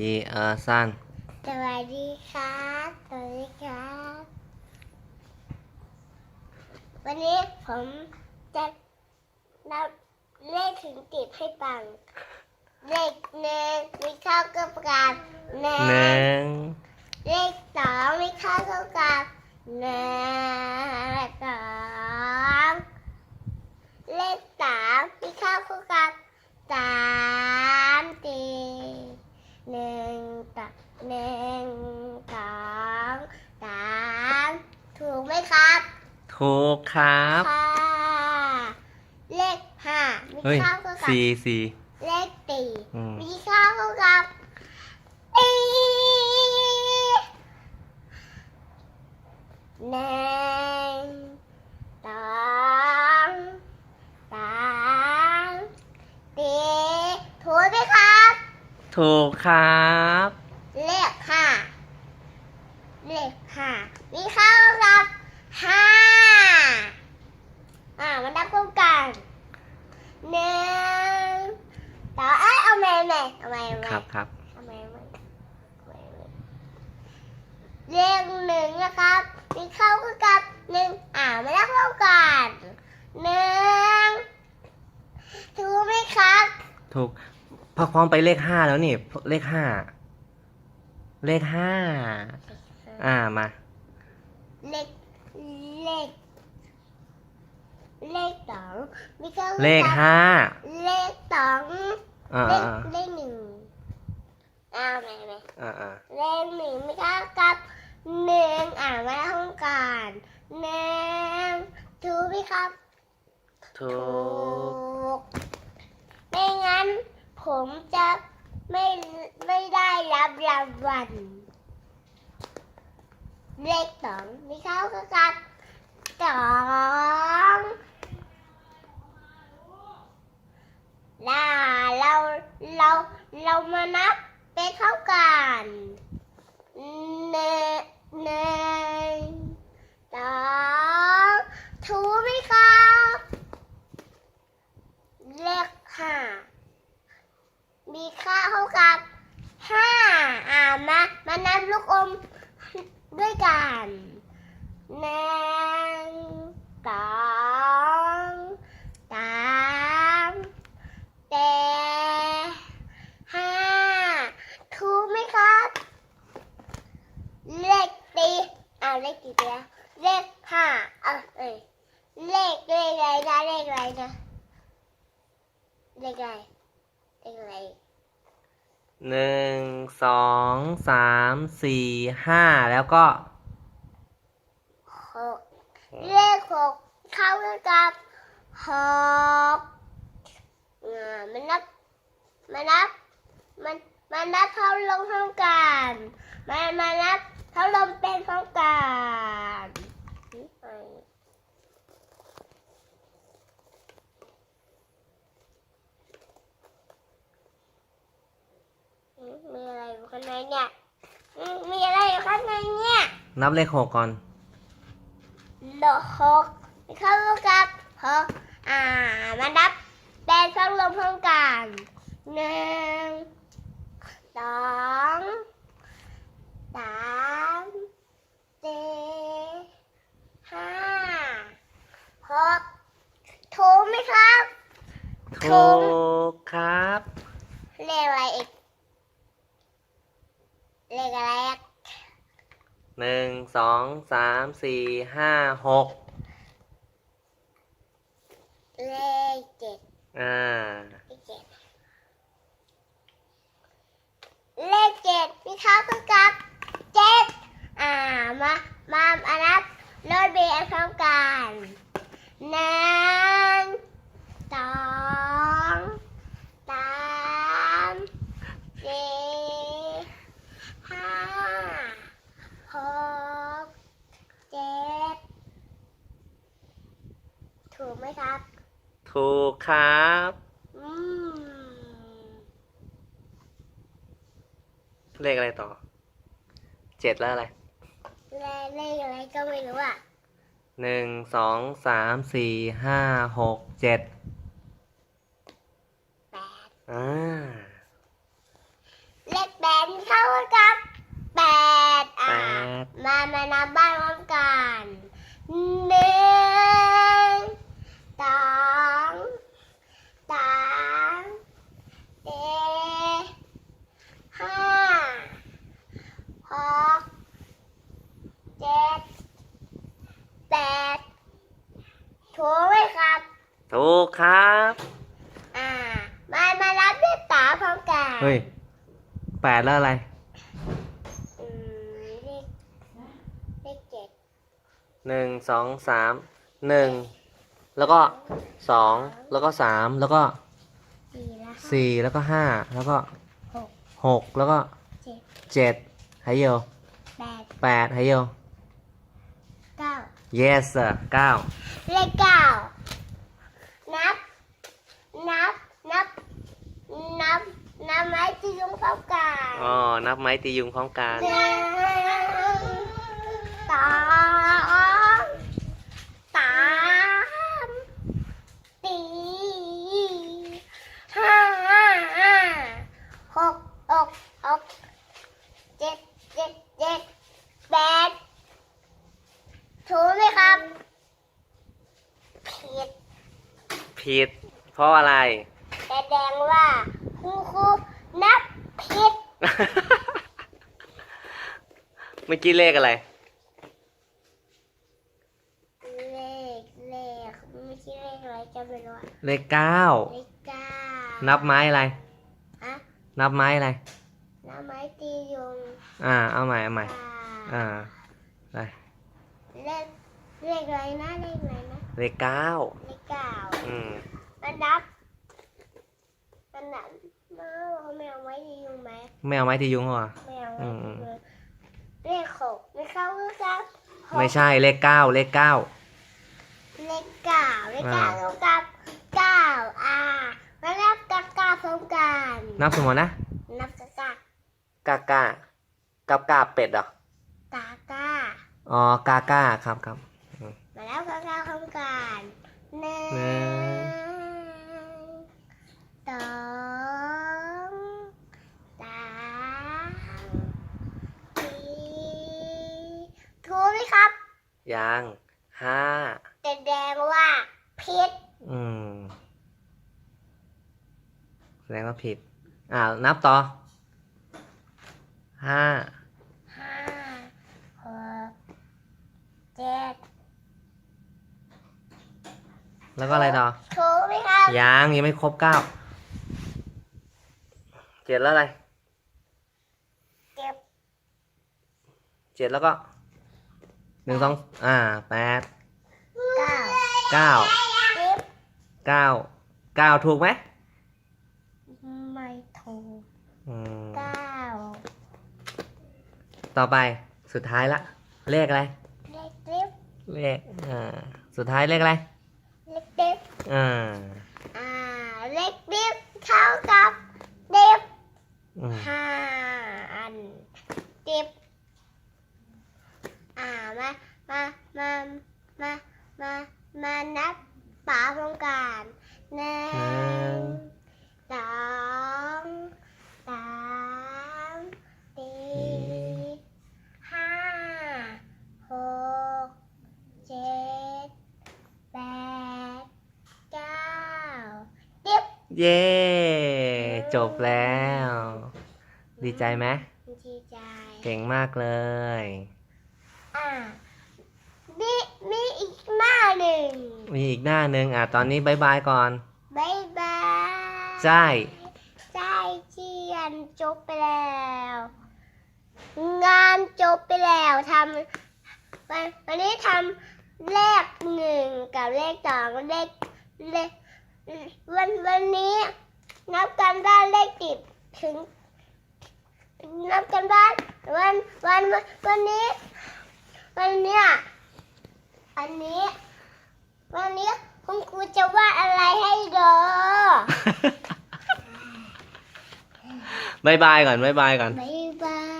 ยีเออซันสวัสดีครับสวัสดีครับ วันนี้ผมจะนับเลขถึงติดให้ฟัง เลขหนึ่งมีเข้ากับกับหนึ่หนึ่งงเลขสองมีเข้ากับกับหนึ่งสองเลขสามมีเข้ากับกับสามสี่หนึ่งต่อหนึ่งสองสามถูกไหมครับ ถูกครับ ค่ะเลขห้ามีเฮ้ยเข้ากับกับสี่สี่ เลขสี่อืม มีเข้ากับอีหนึ่งสองสามสี่ถูกไหมครับ ถูกครับ เลขห้าเลขห้ามีเข้ากับห้า อ่ามันนับคู่กันหนึ่งต่อเอ้ยเอาใหม่ใหม่เอาใหม่เอาใหม่ครับครับเอาใหม่เอาใหม่เอาใหม่เอาใหม่เลขหนึ่งนะครับมีเข้ากับหนึ่งอ่ามันนับคู่กันหนึ่งถูกไหมครับ ถูกพอพร้อมไปเลขห้าแล้วนี่ เลขห้าเลขห้าอ่ามา เลขเลข เลขสองมีเข้ากับเลขห้าเลขสองอ่าเลขอ่าเลขหนึ่งอ้าวไหนไหนอ่าอ่าเลขหนึ่งไม่เข้ากับหนึ่งอ่านมาห้องการหนึ่งถูกไหมครับถูถูกกไม่งั้น ผมจะไม่ไม่ได้รับรางวัลเลขสองมีเข้ากับสองล่าเราเราเรา มานับเป็นเท่ากันหนึ่งหนึ่งสองถูกไหมครับ เลขห้ามีค่าเท่ากับห้าอ่ามามานับลูกอมด้วยกันหนึ่งสองสามเจ็ดห้าถูกไหมครับ เลขตี เอาเลขกี่เดียวเลขห้าเอาเอ้ยเลขเลขอะไรนะเลขอะไรนะเลขอะไรเลขอะไรหนึ่งสองสามสี่ห้าแล้วก็หกเลขหกเข้ากับหกอ่ามันนับมันนับมันมันนับเท่าลงเท่ากันมันมันนับ เท่าลมเป็นเท่ากันอืมมีอะไรอยู่ข้างในเนี่ยอืมมีอะไรอยู่ข้างในเนี่ย นับเลขหกก่อนโลหกเข้ากับหกอ่ามานับเป็นช่องลมพร้อมกันหนึ่งสอง สามสี่ห้าหกถูกไหมครับ ถูกครับ เลขอะไรอีก เลขอะไรอะหนึ่งสองสามสี่ห้าหกเลขเจ็ดอ่า เลขเจ็ดเลขเจ็ดมีเข้ากับเจ็ดอ่ามามาอันนับรถเบนพร้อมกันหนึ่งสองสามสี่ห้าหกเจ็ดถูกไหมครับ ถูกครับ อืมเลขอะไรต่อ เจ็ดแล้วอะไรและ เลขอะไรก็ไม่รู้อะหนึ่งสองสามสี่ห้าหกเจ็ดแปดอ่าเลขแปดเข้ากับแปดอะมามานับบ้านพร้อมกันหนึ่ง ฮ้ยแปดแล้วอะไร อืมเลขเลขเจ็ดหนึ่งสองสามหนึ่งแล้วก็สองแล้วก็สามแล้วก็สี่แล้วห้าสี่แล้วก็ห้าแล้วก็หกหกแล้วก็เจ็ดเจ็ดไหเยลแปดแปดไหเยล เก้า yes sir เก้าเลขเก้านับ นับ นับ นับ นับไม้ที่ยุงพร้อมกันอ๋อ นับไม้ตียุงพร้อมกันหนึ่งสองสามสี่ห้าหกหกหกเจ็ดเจ็ดเจ็ดแปดถูกไหมครับผิดผิดเพราะอะไร แสดงว่า คุณครูนับผิดเมื่อกี้เลขอะไร เลขเลขไม่ใช่เลขอะไรจะไม่รู้อะเลขเก้า เลขเก้านับไม้อะไร อะนับไม้อะไรน้ำไม้ตียุงอ่า เอาใหม่ เอาใหม่อ่าอ่า ไป เลขเลขอะไรนะเลขอะไรนะเลขเก้าเลขเก้าอืม มันนับมันนับ มาเอาไม่เอาไม้ตียุงไหมไม่เอาไม้ตียุงเหรอไม่เอาอืมเลยเลขหกไม่เข้าหรือครับหกไม่ใช่เลขเก้าเลขเก้าเลขเก้าเลขเก้าอ่าเท่ากับเก้าอ่ามานับกับเก้าพร้อมกันนับสมมตินะ นับกับเก้ากากากับกาเป็ดเหรอกาก้าอ๋อกาก้าครับครับมาแล้วกับเก้าพร้อมกันหนึ่หนึ่งสองสามสี่ถูกไหมครับ ยังห้าแสดงว่าผิดอืมแสดงว่าผิด อ่านับต่อห้าห้าหกเจ็ดแล้วก็อะไรต่อถูกไหมครับยังยังไม่ครบเก้าเจ็ดแล้วอะไรเก็บเจ็ดแล้วก็ หนึ่งสองอ่าแปดเก้าเก้าสิบเก้าเก้าถูกไหมไม่ถูกอืมเก้าต่อไปสุดท้ายละ เลขอะไร เลขสิบเลขอ่าสุดท้ายเลขอะไรเลขสิบอ่าอ่าเลขสิบเท่ากับสิบอืมห้าอันสิบอ่ามามามามามามานับป๋าพร้อมกันหนึ่หนึ่งงสองสามสี่ห้าหกเจ็ดแปดเก้าสิบเย้จบแล้ว ดีใจไหมดีใจ เก่งมากเลย อ่ามีมีอีกหน้าหนึ่ง มีอีกหน้าหนึ่งอะตอนนี้บายบายก่อน บายบายใช่ใช่เชียนจบไปแล้ว งานจบไปแล้วทำวันวันนี้ทำเลขหนึ่งกับเลขสองเลขเลขวันวันนี้ นับกันบ้านเลขสิบถึง นับกันบ้านวันวันวันนี้ วันเนี้ยอันนี้ วันนี้คุณครูจะวาดอะไรให้ดูบายบายก่อนบายบายก่อน บ๊าย